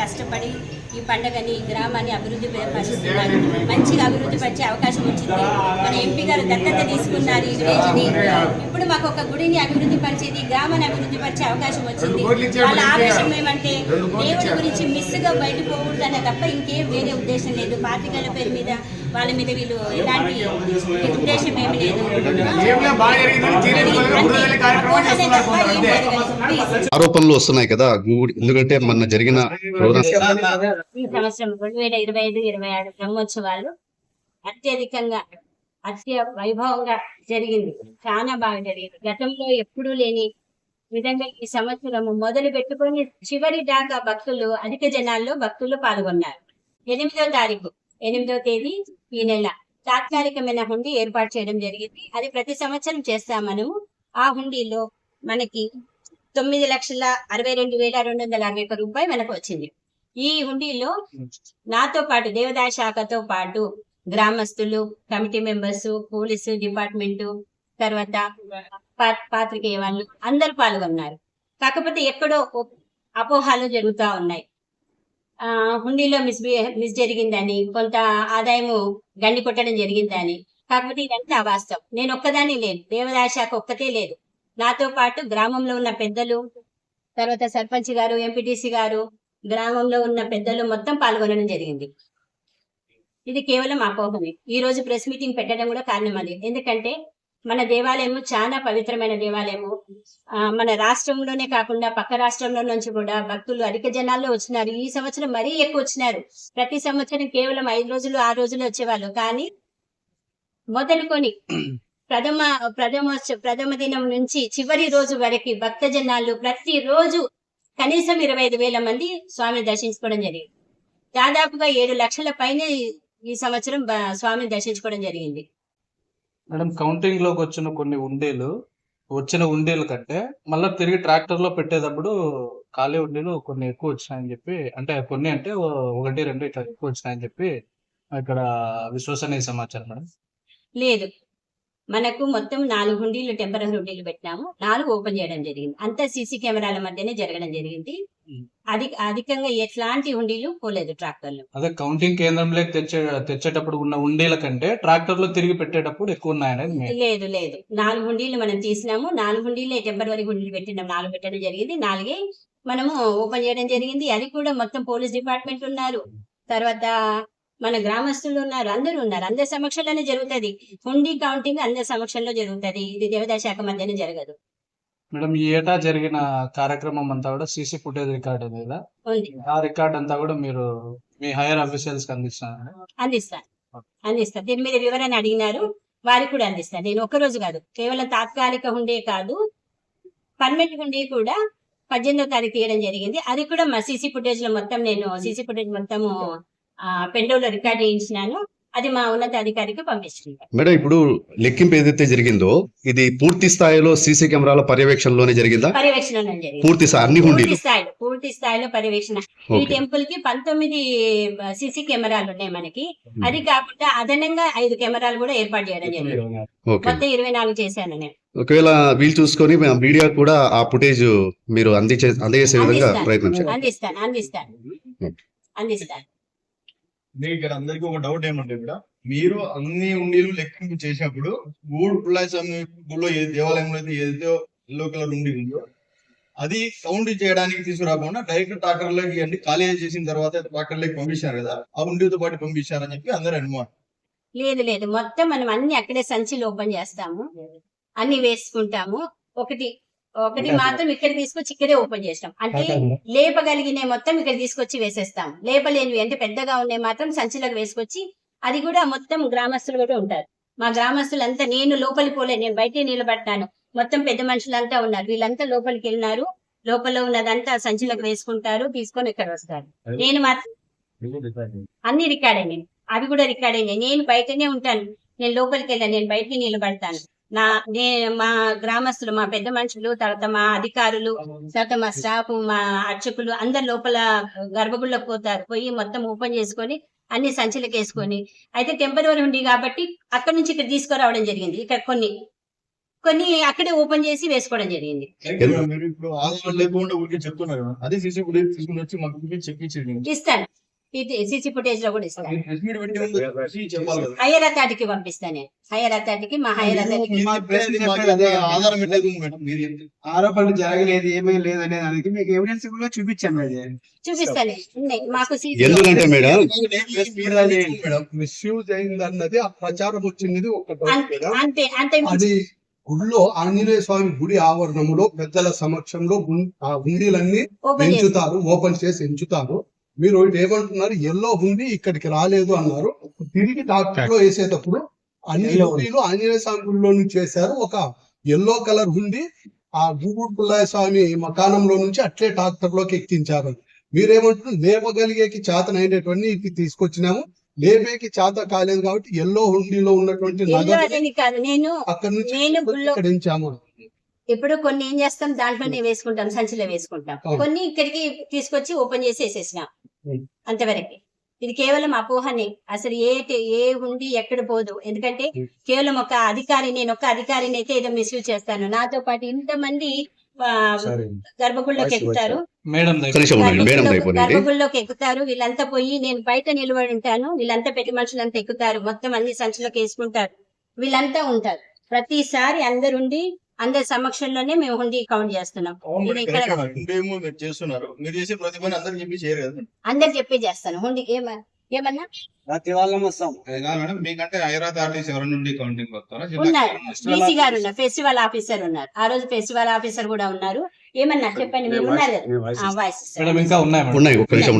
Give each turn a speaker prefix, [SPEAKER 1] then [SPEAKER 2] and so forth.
[SPEAKER 1] కష్టపడి ఈ పండుగని ఈ గ్రామాన్ని అభివృద్ధి పరుస్తున్నారు. మంచిగా అభివృద్ధి పరిచే అవకాశం వచ్చింది. మన ఎంపీ గారు దత్తత తీసుకున్నారు ఈ విలేజ్ని. ఇప్పుడు మాకు ఒక గుడిని అభివృద్ధి పరిచేది ఈ గ్రామాన్ని అభివృద్ధి పరిచే అవకాశం వచ్చింది. వాళ్ళ ఆవేశం ఏమంటే దేవుడి గురించి మిస్గా బయట పోకూడదనే తప్ప ఇంకేం వేరే ఉద్దేశం లేదు. పార్టీల పేరు మీద వాళ్ళ మీద వీళ్ళు ఎలాంటి ఉద్దేశం ఏమి లేదు.
[SPEAKER 2] ఆరోపణలు వస్తున్నాయి కదా ఎందుకంటే మొన్న జరిగిన
[SPEAKER 1] ఈ సంవత్సరం రెండు వేల ఇరవై ఐదు ఇరవై ఆరు బ్రహ్మోత్సవాలు అత్యధికంగా అత్య వైభవంగా జరిగింది. చాలా బాగా జరిగింది. గతంలో ఎప్పుడూ లేని విధంగా ఈ సంవత్సరం మొదలు పెట్టుకొని చివరి దాకా భక్తులు అధిక జనాల్లో భక్తులు పాల్గొన్నారు. ఎనిమిదో తారీఖు ఎనిమిదో తేదీ ఈ నెల. తాత్కాలికమైన హుండీ ఏర్పాటు చేయడం జరిగింది. అది ప్రతి సంవత్సరం చేస్తాం మనము ఆ హుండీలో మనకి తొమ్మిది లక్షల అరవై రెండు వేల రెండు వందల అరవై ఒక్క రూపాయి మనకు వచ్చింది. ఈ హుండీలో నాతో పాటు దేవదాయ శాఖతో పాటు గ్రామస్తులు కమిటీ మెంబర్స్ పోలీసు డిపార్ట్మెంట్ తర్వాత పాత్రికేయ వాళ్ళు అందరూ పాల్గొన్నారు. కాకపోతే ఎక్కడో అపోహాలు జరుగుతూ ఉన్నాయి. ఆ హుండీలో మిస్ మిస్ జరిగిందని కొంత ఆదాయము గండి కొట్టడం జరిగిందని. కాకపోతే ఇదంతా అవాస్తవం నేను ఒక్కదాని లేదు దేవదాయ శాఖ ఒక్కతే లేదు. నాతో పాటు గ్రామంలో ఉన్న పెద్దలు తర్వాత సర్పంచ్ గారు ఎంపీటీసీ గారు గ్రామంలో ఉన్న పెద్దలు మొత్తం పాల్గొనడం జరిగింది. ఇది కేవలం అపోహమే. ఈ రోజు ప్రెస్ మీటింగ్ పెట్టడం కూడా కారణం అది. ఎందుకంటే మన దేవాలయము చాలా పవిత్రమైన దేవాలయము. మన రాష్ట్రంలోనే కాకుండా పక్క రాష్ట్రంలో నుంచి కూడా భక్తులు అధిక జనాల్లో వచ్చినారు. ఈ సంవత్సరం మరీ ఎక్కువ వచ్చినారు. ప్రతి సంవత్సరం కేవలం ఐదు రోజులు ఆరు రోజులు వచ్చేవాళ్ళు. కానీ మొదలుకొని ప్రథమ ప్రథమ ప్రథమ దినం నుంచి చివరి రోజు వరకు భక్త జనాలు ప్రతి రోజు కనీసం ఇరవై ఐదు వేల మంది స్వామిని దర్శించుకోవడం జరిగింది. దాదాపుగా ఏడు లక్షల పైనే ఈ సంవత్సరం స్వామిని దర్శించుకోవడం జరిగింది.
[SPEAKER 3] మేడం కౌంటింగ్లోకి వచ్చిన కొన్ని ఉండేలు వచ్చిన ఉండేల కంటే మళ్ళీ తిరిగి ట్రాక్టర్లో పెట్టేటప్పుడు ఖాళీ ఉండేలు కొన్ని ఎక్కువ వచ్చినాయని చెప్పి అంటే కొన్ని అంటే ఒకటి రెండు ఇట్లా ఎక్కువ వచ్చినాయని చెప్పి ఇక్కడ విశ్వసనీయ సమాచారం మేడం.
[SPEAKER 1] లేదు. మనకు మొత్తం నాలుగు హుండీలు టెంపరీ హుండీలు పెట్టినాము. నాలుగు ఓపెన్ చేయడం జరిగింది. అంతా సీసీ కెమెరాల మధ్యనే జరగడం జరిగింది. అది అధికంగా ఎట్లాంటి హుండీలు పోలేదు ట్రాక్టర్లు.
[SPEAKER 3] అదే కౌంటింగ్ కేంద్రంలోకి తెచ్చే తెచ్చేటప్పుడు ఉన్న ఉండేల కంటే ట్రాక్టర్లో తిరిగి పెట్టేటప్పుడు ఎక్కువ ఉన్నాయనేది
[SPEAKER 1] లేదు లేదు. నాలుగు హుండీలు మనం తీసినాము. నాలుగు హుండీలే టెంపరీ హుండీలు పెట్టినాం. నాలుగు పెట్టడం జరిగింది. నాలుగే మనము ఓపెన్ చేయడం జరిగింది. అది కూడా మొత్తం పోలీస్ డిపార్ట్మెంట్ ఉన్నారు. తర్వాత మన గ్రామస్తులు ఉన్నారు అందరూ ఉన్నారు. అందరి సమక్షంలోనే జరుగుతది. హుండీ కౌంటింగ్ అందరి సమక్షంలో జరుగుతది. ఇది దేవదాయ శాఖ మధ్యనే జరగదు.
[SPEAKER 3] మేడం ఈ ఏటా జరిగిన కార్యక్రమం అంతా కూడా సీసీ ఫుటేజ్ రికార్డ్
[SPEAKER 1] ఉంది
[SPEAKER 3] ఆ రికార్డ్ అంతా కూడా మీరు మీ హైయర్ అఫీషియల్స్కి
[SPEAKER 1] అందిస్తాను అందిస్తాను దీని మీద వివరణ అడిగినారు. వారికి కూడా అందిస్తాను నేను ఒక రోజు కాదు. కేవలం తాత్కాలిక హుండే కాదు పర్మనెంట్ హుండీ కూడా పద్దెనిమిదో తారీఖు తీయడం జరిగింది. అది కూడా మా సీసీ ఫుటేజ్లో మొత్తం నేను సీసీ ఫుటేజ్ మొత్తము పెండోలో రికార్డ్ చేయించినాను. అది మా ఉన్నత అధికారికి పంపించుకుంటాను
[SPEAKER 2] మేడం ఇప్పుడు లెక్కింపు ఏదైతే జరిగిందో ఇది పూర్తి స్థాయిలో సీసీ కెమెరాల పర్యవేక్షణలోనే జరిగిందా?
[SPEAKER 1] పర్యవేక్షణ జరిగింది.
[SPEAKER 2] పూర్తి స్థాయి అన్ని
[SPEAKER 1] పూర్తి స్థాయిలో పూర్తి స్థాయిలో పర్యవేక్షణ. ఈ టెంపుల్కి పంతొమ్మిది సీసీ కెమెరాలు ఉన్నాయి మనకి. అది కాకుండా అదనంగా ఐదు కెమెరాలు కూడా ఏర్పాటు చేయడం జరిగింది.
[SPEAKER 2] ఓకే.
[SPEAKER 1] మొత్తం ఇరవై నాలుగు చేశాను నేను.
[SPEAKER 2] ఒకవేళ వీలు చూసుకొని మీడియా కూడా ఆ ఫుటేజ్ మీరు అందించే అందజేసే విధంగా
[SPEAKER 1] అందిస్తాను.
[SPEAKER 2] ప్రయత్నం
[SPEAKER 1] అందిస్తాను అందిస్తాను. అందిస్తాను.
[SPEAKER 4] మీకు ఇక్కడ అందరికీ ఒక డౌట్ ఏమంటే ఇక్కడ మీరు అన్ని ఉండీలు లెక్కింపు చేసినప్పుడు గూడు పుల్లాయి స్వామి గుడిలో ఏ దేవాలయంలో అయితే ఏదైతే ఎల్లో కలర్ ఉండి ఉందో అది కౌంట్ చేయడానికి తీసుకురాకుండా డైరెక్ట్ ట్రాక్టర్లోకి ఇవన్నీ ఖాళీ చేసిన తర్వాత ట్రాక్టర్లోకి పంపించారు కదా ఆ ఉండితో పాటు పంపించారని చెప్పి అందరూ అనుమానం.
[SPEAKER 1] లేదు లేదు. మొత్తం మనం అన్ని అక్కడే సంచిలో ఓపెన్ చేస్తాము. అన్ని వేసుకుంటాము. ఒకటి ఒకటి మాత్రం ఇక్కడ తీసుకొచ్చి ఇక్కడే ఓపెన్ చేస్తాం అంటే లేపగలిగిన మొత్తం ఇక్కడ తీసుకొచ్చి వేసేస్తాం. లేపలేనివి అంటే పెద్దగా ఉన్నాయి మాత్రం సంచిలోకి వేసుకొచ్చి అది కూడా మొత్తం గ్రామస్తులు కూడా ఉంటారు. మా గ్రామస్తులంతా నేను లోపలికి పోలే నేను బయటే నిలబడ్డాను. మొత్తం పెద్ద మనుషులంతా ఉన్నారు. వీళ్ళంతా లోపలికి వెళ్ళినారు. లోపల ఉన్నదంతా సంచిలోకి వేసుకుంటారు తీసుకొని ఇక్కడ వస్తారు. నేను మాత్రం అన్ని రికార్డ్ అయినాయి. అవి కూడా రికార్డ్ అయినాయి. నేను బయటనే ఉంటాను. నేను లోపలికి వెళ్ళాను. నేను బయటికి నిలబడతాను. నా నే మా గ్రామస్తులు మా పెద్ద మనుషులు తర్వాత మా అధికారులు తర్వాత మా స్టాఫ్ మా అర్చకులు అందరు లోపల గర్భగుడిలోకి పోతారు. పోయి మొత్తం ఓపెన్ చేసుకొని అన్ని సంచులకు వేసుకొని. అయితే టెంపరీ ఉంది కాబట్టి అక్కడ నుంచి ఇక్కడ తీసుకురావడం జరిగింది. ఇక్కడ కొన్ని కొన్ని అక్కడే ఓపెన్ చేసి వేసుకోవడం జరిగింది. ఇస్తాను. ఇది సీసీ ఫుటేజ్లో కూడా ఇస్తాను హైయర్ అథారిటీకి పంపిస్తాను నేను. హైయర్ అథారిటీకి మా హైయర్ అథారిటీ.
[SPEAKER 5] ఆరోపణలు జరగలేదు ఏమీ లేదు అనేది దానికి మీకు ఎవిడెన్స్ కూడా చూపించాను అది
[SPEAKER 1] చూపిస్తాను మాకు
[SPEAKER 2] ఎందుకంటే మేడం?
[SPEAKER 6] మిస్యూజ్ అయింది అన్నది ఆ ప్రచారం వచ్చింది
[SPEAKER 1] అంతే. అంతే.
[SPEAKER 6] అది గుడిలో ఆంజనేయ స్వామి గుడి ఆవరణంలో పెద్దల సమక్షంలో గుం- ఆ హుండీలన్నీ
[SPEAKER 1] ఓపెన్ చేసి
[SPEAKER 6] ఎంచుతారు ఓపెన్ చేసి ఎంచుతారు. మీరు ఒకటి ఏమంటున్నారు ఎల్లో హుండీ ఇక్కడికి రాలేదు అన్నారు. తిరిగి డాక్టర్లో వేసేటప్పుడు అన్ని హుండీలు ఆంజనేయ స్వామి గుడిలో నుంచి చేశారు. ఒక ఎల్లో కలర్ హుండీ ఆ గూగుడు పుల్లయ్య స్వామి మకానంలో నుంచి అట్లే ట్రాక్టర్లోకి ఎక్కించారు. మీరేమంటున్నారు? లేపగలిగేకి చేతనైనటువంటి ఇవి తీసుకొచ్చినాము. లేపేకి చేత కాలేదు కాబట్టి ఎల్లో హుండీలో ఉన్నటువంటి
[SPEAKER 1] నేను
[SPEAKER 6] అక్కడ నుంచి
[SPEAKER 1] ఇప్పుడు కొన్ని ఏం చేస్తాం? దాంట్లోనే వేసుకుంటాం సంచిలో వేసుకుంటాం. కొన్ని ఇక్కడికి తీసుకొచ్చి ఓపెన్ చేసి వేసేసినాం. అంతవరకు. ఇది కేవలం అపోహనే. అసలు ఏ ఏ ఉండి ఎక్కడ పోదు. ఎందుకంటే కేవలం ఒక అధికారి నేను ఒక అధికారిని అయితే ఏదో మిస్యూజ్ చేస్తాను. నాతో పాటు ఇంతమంది ఆ, గర్భగుడిలోకి ఎక్కుతారు. గర్భగుడిలోకి ఎక్కుతారు. వీళ్ళంతా పోయి నేను బయట నిలబడి ఉంటాను. వీళ్ళంతా పెట్టి మనుషులంతా ఎక్కుతారు. మొత్తం అన్ని సంచిలోకి వేసుకుంటారు. వీళ్ళంతా ఉంటారు. ప్రతిసారి అందరుండి అందరి సమక్షంలోనే మేము హుండీ కౌంట్ చేస్తున్నాం. ఇది ఇక్కడ
[SPEAKER 4] చేస్తున్నారు. మీరు చేసే ప్రతి పని అందరికి చెప్పి చేయరు కదా.
[SPEAKER 1] అందరు చెప్పే చేస్తాను. హుండీ ఏమ ఏమన్నా?
[SPEAKER 5] ప్రతి వాళ్ళం వస్తాం.
[SPEAKER 7] అది కాదు మేడం మీకంటే హైదరాబాద్ ఆర్టీసీ ఎవరి నుండి కౌంటింగ్ వస్తారా జిల్లా
[SPEAKER 1] ఉన్నారు. గారు ఫెస్టివల్ ఆఫీసర్ ఉన్నారు. ఆ రోజు ఫెస్టివల్ ఆఫీసర్ కూడా ఉన్నారు. ఏమన్నా చెప్పండి మీరు ఉన్నారు కదా. వాయిస్
[SPEAKER 3] మేడం ఇంకా ఉన్నాయి మేడం.
[SPEAKER 2] ఉన్నాయి ఒక్క నిమిషం